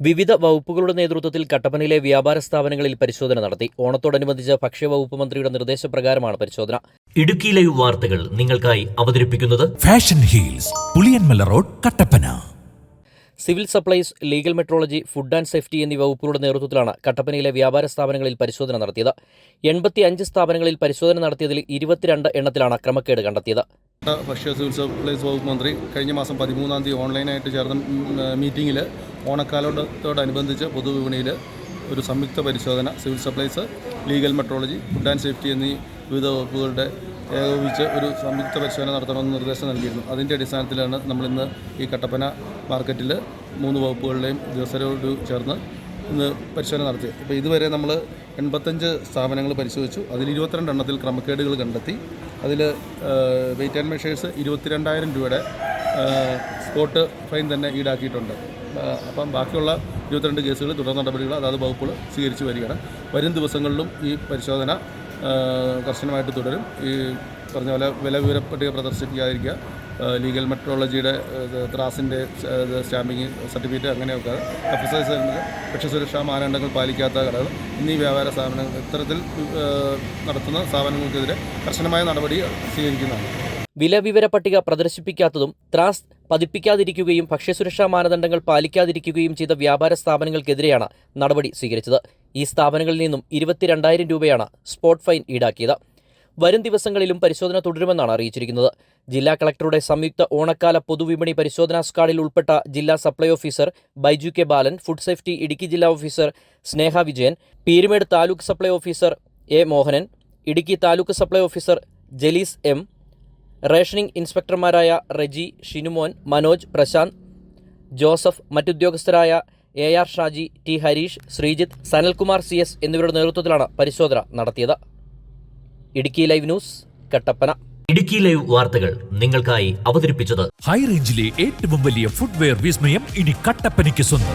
വിവിധ വകുപ്പുകളുടെ നേതൃത്വത്തിൽ കട്ടപ്പനയിലെ വ്യാപാര സ്ഥാപനങ്ങളിൽ പരിശോധന നടത്തി. ഓണത്തോടനുബന്ധിച്ച് ഭക്ഷ്യവകുപ്പ് മന്ത്രിയുടെ നിർദ്ദേശപ്രകാരമാണ് പരിശോധന. ഇടുക്കി ലൈവ് വാർത്തകൾ നിങ്ങൾക്കായി അവതരിപ്പിക്കുന്നത് fashion heels Puliyanmala road Kattappana. Civil supplies legal metrology food and safety എന്നീ വകുപ്പുകളുടെ നേതൃത്വത്തിലാണ് കട്ടപ്പനയിലെ വ്യാപാര സ്ഥാപനങ്ങളിൽ പരിശോധന നടത്തിയത്. എൺപത്തി അഞ്ച് സ്ഥാപനങ്ങളിൽ പരിശോധന നടത്തിയതിൽ ഇരുപത്തിരണ്ട് എണ്ണത്തിലാണ് ക്രമക്കേട് കണ്ടെത്തിയത്. ഭക്ഷ്യ സിവിൽ സപ്ലൈസ് വകുപ്പ് മന്ത്രി കഴിഞ്ഞ മാസം പതിമൂന്നാം തീയതി ഓൺലൈനായിട്ട് ചേർന്ന മീറ്റിങ്ങിൽ ഓണക്കാലത്തോടനുബന്ധിച്ച് പൊതുവിപണിയിൽ ഒരു സംയുക്ത പരിശോധന civil supplies legal metrology food and safety എന്നീ വിവിധ വകുപ്പുകളുടെ ഏകോപിച്ച് ഒരു സംയുക്ത പരിശോധന നടത്തണമെന്ന് നിർദ്ദേശം നൽകിയിരുന്നു. അതിന്റെ അടിസ്ഥാനത്തിലാണ് നമ്മളിന്ന് ഈ കട്ടപ്പന മാർക്കറ്റിൽ മൂന്ന് വകുപ്പുകളുടെയും ഉദ്യോഗസ്ഥരോട് ചേർന്ന് ഇന്ന് പരിശോധന നടത്തി. ഇപ്പോൾ ഇതുവരെ നമ്മൾ എൺപത്തഞ്ച് സ്ഥാപനങ്ങൾ പരിശോധിച്ചു. അതിൽ ഇരുപത്തിരണ്ട് എണ്ണത്തിൽ ക്രമക്കേടുകൾ കണ്ടെത്തി. അതിൽ വെയിറ്റ് ആൻഡ് മെഷേഴ്സ് ഇരുപത്തിരണ്ടായിരം രൂപയുടെ സ്പോട്ട് ഫൈൻ തന്നെ ഈടാക്കിയിട്ടുണ്ട്. അപ്പം ബാക്കിയുള്ള ഇരുപത്തിരണ്ട് കേസുകൾ തുടർ നടപടികൾ അതാത് വകുപ്പുകൾ സ്വീകരിച്ച് വരികയാണ്. വരും ദിവസങ്ങളിലും ഈ പരിശോധന കർശനമായിട്ട് തുടരും. ഈ പറഞ്ഞ പോലെ വില വിവര പട്ടിക പ്രദർശിപ്പിക്കാതിരിക്കുക ലീഗൽ മെട്രോളജിയുടെ ത്രാസിന്റെ സ്റ്റാമ്പിങ് സർട്ടിഫിക്കറ്റ് അങ്ങനെയൊക്കെ ഐ ഭക്ഷ്യസുരക്ഷാ മാനദണ്ഡങ്ങൾ പാലിക്കാത്ത കടകൾ. എന്നീ വ്യാപാര സ്ഥാപനങ്ങൾ ഇത്തരത്തിൽ നടത്തുന്ന സ്ഥാപനങ്ങൾക്കെതിരെ കർശനമായ നടപടി സ്വീകരിക്കുന്നതാണ്. വില വിവര പട്ടിക പ്രദർശിപ്പിക്കാത്തതും ത്രാസ് പതിപ്പിക്കാതിരിക്കുകയും ഭക്ഷ്യസുരക്ഷാ മാനദണ്ഡങ്ങൾ പാലിക്കാതിരിക്കുകയും ചെയ്ത വ്യാപാര സ്ഥാപനങ്ങൾക്കെതിരെയാണ് നടപടി സ്വീകരിച്ചത്. ഈ സ്ഥാപനങ്ങളിൽ നിന്നും ഇരുപത്തിരണ്ടായിരം രൂപയാണ് സ്പോട്ട് ഫൈൻ ഈടാക്കിയത്. വരും ദിവസങ്ങളിലും പരിശോധന തുടരുമെന്നാണ് അറിയിച്ചിരിക്കുന്നത്. ജില്ലാ കളക്ടറുടെ സംയുക്ത ഓണക്കാല പൊതുവിപണി പരിശോധനാ സ്ക്വാഡിൽ ഉൾപ്പെട്ട ജില്ലാ supply officer Baiju K Balan food safety Idukki ജില്ലാ officer Sneha Vijayan Peermade taluk supply officer A Mohanan Idukki taluk supply officer Jalees M rationing ഇൻസ്പെക്ടർമാരായ Reji Shinumon Manoj Prashanth Joseph മറ്റുദ്യോഗസ്ഥരായ A R Shaji T Harish Sreejith Sanalkumar C S എന്നിവരുടെ നേതൃത്വത്തിലാണ് പരിശോധന നടത്തിയത്. Idukki live news Kattappana. Idukki live വാർത്തകൾ നിങ്ങൾക്കായി അവതരിപ്പിച്ചത് high റേഞ്ചിലെ ഏറ്റവും വലിയ ഫുട്വെയർ വിസ്മയം ഇനി കട്ടപ്പനയ്ക്ക് സ്വന്തം.